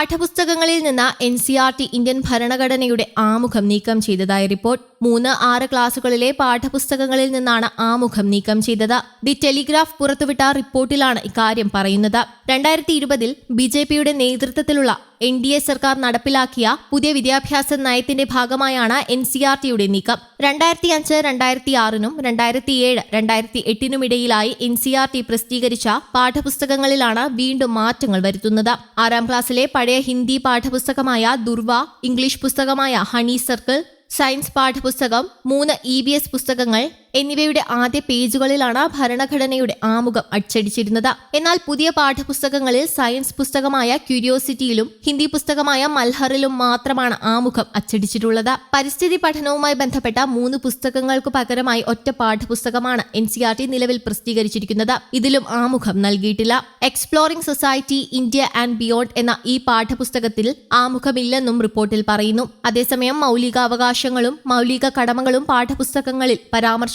പാഠപുസ്തകങ്ങളിൽ നിന്ന് N C R T Indian ഭരണഘടനയുടെ ആമുഖം നീക്കം ചെയ്തതായി റിപ്പോർട്ട്. മൂന്ന് ആറ് ക്ലാസുകളിലെ പാഠപുസ്തകങ്ങളിൽ നിന്നാണ് ആമുഖം നീക്കം ചെയ്തത്. ദി ടെലിഗ്രാഫ് പുറത്തുവിട്ട റിപ്പോർട്ടിലാണ് ഇക്കാര്യം പറയുന്നത്. രണ്ടായിരത്തി ഇരുപതിൽ ബി ജെ പിയുടെ നേതൃത്വത്തിലുള്ള എൻ ഡി എ സർക്കാർ നടപ്പിലാക്കിയ പുതിയ വിദ്യാഭ്യാസ നയത്തിന്റെ ഭാഗമായാണ് എൻ സി ആർ ടിയുടെ നീക്കം. രണ്ടായിരത്തി അഞ്ച് രണ്ടായിരത്തി ആറിനും രണ്ടായിരത്തി ഏഴ് രണ്ടായിരത്തി എട്ടിനുമിടയിലായി എൻ സി ആർ ടി പ്രസിദ്ധീകരിച്ച പാഠപുസ്തകങ്ങളിലാണ് വീണ്ടും മാറ്റങ്ങൾ വരുത്തുന്നത്. ആറാം ക്ലാസ്സിലെ പഴയ ഹിന്ദി പാഠപുസ്തകമായ ദുർവ ഇംഗ്ലീഷ് പുസ്തകമായ ഹണി സർക്കിൾ സയൻസ് പാഠപുസ്തകം മൂന്ന് ഇ ബി എസ് പുസ്തകങ്ങൾ എന്നിവയുടെ ആദ്യ പേജുകളിലാണ് ഭരണഘടനയുടെ ആമുഖം അച്ചടിച്ചിരുന്നത്. എന്നാൽ പുതിയ പാഠപുസ്തകങ്ങളിൽ സയൻസ് പുസ്തകമായ ക്യൂരിയോസിറ്റിയിലും ഹിന്ദി പുസ്തകമായ മൽഹറിലും മാത്രമാണ് ആമുഖം അച്ചടിച്ചിട്ടുള്ളത്. പരിസ്ഥിതി പഠനവുമായി ബന്ധപ്പെട്ട മൂന്ന് പുസ്തകങ്ങൾക്ക് പകരമായി ഒറ്റ പാഠപുസ്തകമാണ് എൻ സി ആർ ടി നിലവിൽ പ്രസിദ്ധീകരിച്ചിരിക്കുന്നത്. ഇതിലും ആമുഖം നൽകിയിട്ടില്ല. Exploring society India and beyond എന്ന ഈ പാഠപുസ്തകത്തിൽ ആമുഖമില്ലെന്നും റിപ്പോർട്ടിൽ പറയുന്നു. അതേസമയം മൗലികാവകാശങ്ങളും മൗലിക കടമകളും പാഠപുസ്തകങ്ങളിൽ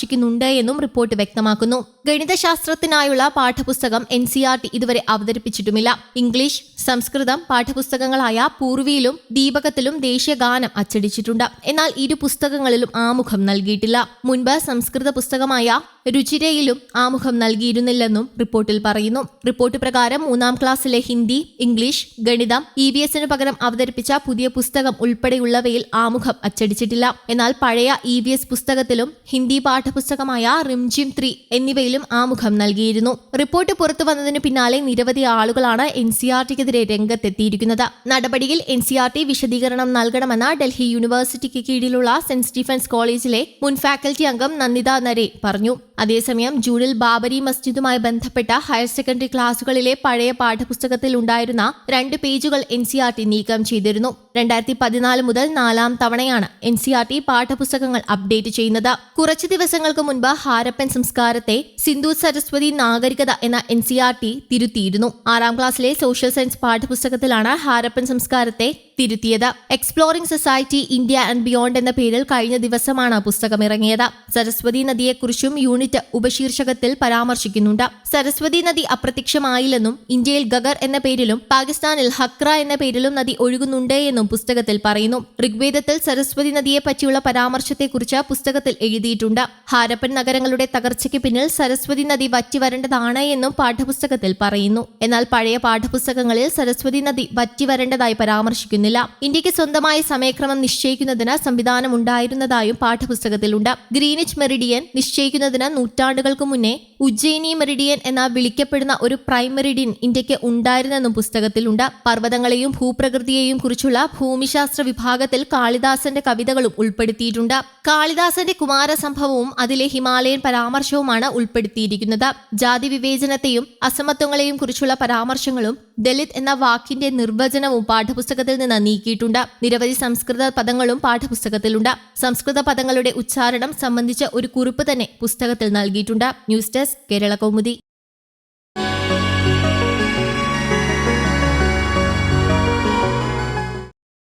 പരാമർശിക്കുന്നുണ്ട് എന്നും റിപ്പോർട്ട് വ്യക്തമാക്കുന്നു. ഗണിതശാസ്ത്രത്തിനായുള്ള പാഠപുസ്തകം എൻ സി ആർ ടി ഇതുവരെ അവതരിപ്പിച്ചിട്ടുമില്ല. ഇംഗ്ലീഷ് സംസ്കൃതം പാഠപുസ്തകങ്ങളായ പൂർവിയിലും ദീപകത്തിലും ദേശീയഗാനം അച്ചടിച്ചിട്ടുണ്ട്. എന്നാൽ ഇരു പുസ്തകങ്ങളിലും ആമുഖം നൽകിയിട്ടില്ല. മുൻപ് സംസ്കൃത പുസ്തകമായ രുചിരയിലും ആമുഖം നൽകിയിരുന്നില്ലെന്നും റിപ്പോർട്ടിൽ പറയുന്നു. റിപ്പോർട്ട് പ്രകാരം മൂന്നാം ക്ലാസ്സിലെ ഹിന്ദി ഇംഗ്ലീഷ് ഗണിതം ഇ വി എസിന് പകരം അവതരിപ്പിച്ച പുതിയ പുസ്തകം ഉൾപ്പെടെയുള്ളവയിൽ ആമുഖം അച്ചടിച്ചിട്ടില്ല. എന്നാൽ പഴയ ഇ വി എസ് പുസ്തകത്തിലും ഹിന്ദി പാഠപുസ്തകമായ റിംജിം ത്രീ എന്നിവയിലും ആമുഖം നൽകിയിരുന്നു. റിപ്പോർട്ട് പുറത്തു വന്നതിന് പിന്നാലെ നിരവധി ആളുകളാണ് എൻ സി ആർ ടിക്കെതിരെ രംഗത്തെത്തിയിരിക്കുന്നത്. നടപടിയിൽ എൻ സി ആർ ടി വിശദീകരണം നൽകണമെന്ന് ഡൽഹി യൂണിവേഴ്സിറ്റിക്ക് കീഴിലുള്ള സെന്റ് സ്റ്റീഫൻസ് കോളേജിലെ മുൻ ഫാക്കൽറ്റി അംഗം നന്ദിത നരേ പറഞ്ഞു. അതേസമയം ജൂണിൽ ബാബരി മസ്ജിദുമായി ബന്ധപ്പെട്ട ഹയർ സെക്കൻഡറി ക്ലാസുകളിലെ പഴയ പാഠപുസ്തകത്തിൽ ഉണ്ടായിരുന്ന രണ്ട് പേജുകൾ എൻ സി ആർ ടി നീക്കം ചെയ്തിരുന്നു. രണ്ടായിരത്തി പതിനാല് മുതൽ നാലാം തവണയാണ് എൻ സി ആർ ടി പാഠപുസ്തകങ്ങൾ അപ്ഡേറ്റ് ചെയ്യുന്നത്. കുറച്ചു ദിവസങ്ങൾക്ക് മുൻപ് ഹാരപ്പൻ സംസ്കാരത്തെ സിന്ധു സരസ്വതി നാഗരികത എന്ന എൻ സി ആർ ടി തിരുത്തിയിരുന്നു. ആറാം ക്ലാസ്സിലെ സോഷ്യൽ സയൻസ് പാഠപുസ്തകത്തിലാണ് ഹാരപ്പൻ സംസ്കാരത്തെ തിരുത്തിയത്. Exploring society India and beyond എന്ന പേരിൽ കഴിഞ്ഞ ദിവസമാണ് പുസ്തകം ഇറങ്ങിയത് സരസ്വതി നദിയെക്കുറിച്ചും യൂണിറ്റ് ഉപശീർഷകത്തിൽ പരാമർശിക്കുന്നുണ്ട്. സരസ്വതി നദി അപ്രത്യക്ഷമായില്ലെന്നും ഇന്ത്യയിൽ ഗഗർ എന്ന പേരിലും പാകിസ്ഥാനിൽ ഹക്ര എന്ന പേരിലും നദി ഒഴുകുന്നുണ്ട് എന്നും പുസ്തകത്തിൽ പറയുന്നു. ഋഗ്വേദത്തിൽ സരസ്വതി നദിയെ പറ്റിയുള്ള പരാമർശത്തെക്കുറിച്ച് പുസ്തകത്തിൽ എഴുതിയിട്ടുണ്ട്. ഹാരപ്പൻ നഗരങ്ങളുടെ തകർച്ചയ്ക്ക് പിന്നിൽ സരസ്വതി നദി വറ്റി വരേണ്ടതാണ് എന്നും പാഠപുസ്തകത്തിൽ പറയുന്നു. എന്നാൽ പഴയ പാഠപുസ്തകങ്ങളിൽ സരസ്വതി നദി വറ്റി വരേണ്ടതായി പരാമർശിക്കുന്നില്ല. ഇന്ത്യയ്ക്ക് സ്വന്തമായ സമയക്രമം നിശ്ചയിക്കുന്നതിന് സംവിധാനം ഉണ്ടായിരുന്നതായും പാഠപുസ്തകത്തിലുണ്ട്. ഗ്രീനിച്ച് മെറിഡിയൻ നിശ്ചയിക്കുന്നതിന് നൂറ്റാണ്ടുകൾക്ക് മുന്നേ ഉജ്ജയിനി മെറിഡിയൻ എന്ന വിളിക്കപ്പെടുന്ന ഒരു പ്രൈം മെറിഡിയൻ ഇന്ത്യയ്ക്ക് ഉണ്ടായിരുന്നെന്നും പുസ്തകത്തിലുണ്ട്. പർവതങ്ങളെയും ഭൂപ്രകൃതിയെയും കുറിച്ചുള്ള ഭൂമിശാസ്ത്ര വിഭാഗത്തിൽ കാളിദാസന്റെ കവിതകളും ഉൾപ്പെടുത്തിയിട്ടുണ്ട്. കാളിദാസന്റെ കുമാരസംഭവവും അതിലെ ഹിമാലയൻ പരാമർശവുമാണ് ഉൾപ്പെടുത്തിയിരിക്കുന്നത്. ജാതി വിവേചനത്തെയും അസമത്വങ്ങളെയും കുറിച്ചുള്ള പരാമർശങ്ങളും ദലിത് എന്ന വാക്കിന്റെ നിർവചനവും പാഠപുസ്തകത്തിൽ നിന്ന് നീക്കിയിട്ടുണ്ട്. നിരവധി സംസ്കൃത പദങ്ങളും പാഠപുസ്തകത്തിലുണ്ട്. സംസ്കൃത പദങ്ങളുടെ ഉച്ചാരണം സംബന്ധിച്ച ഒരു കുറിപ്പ് തന്നെ പുസ്തകത്തിൽ നൽകിയിട്ടുണ്ട്. News desk Kerala Kaumudi.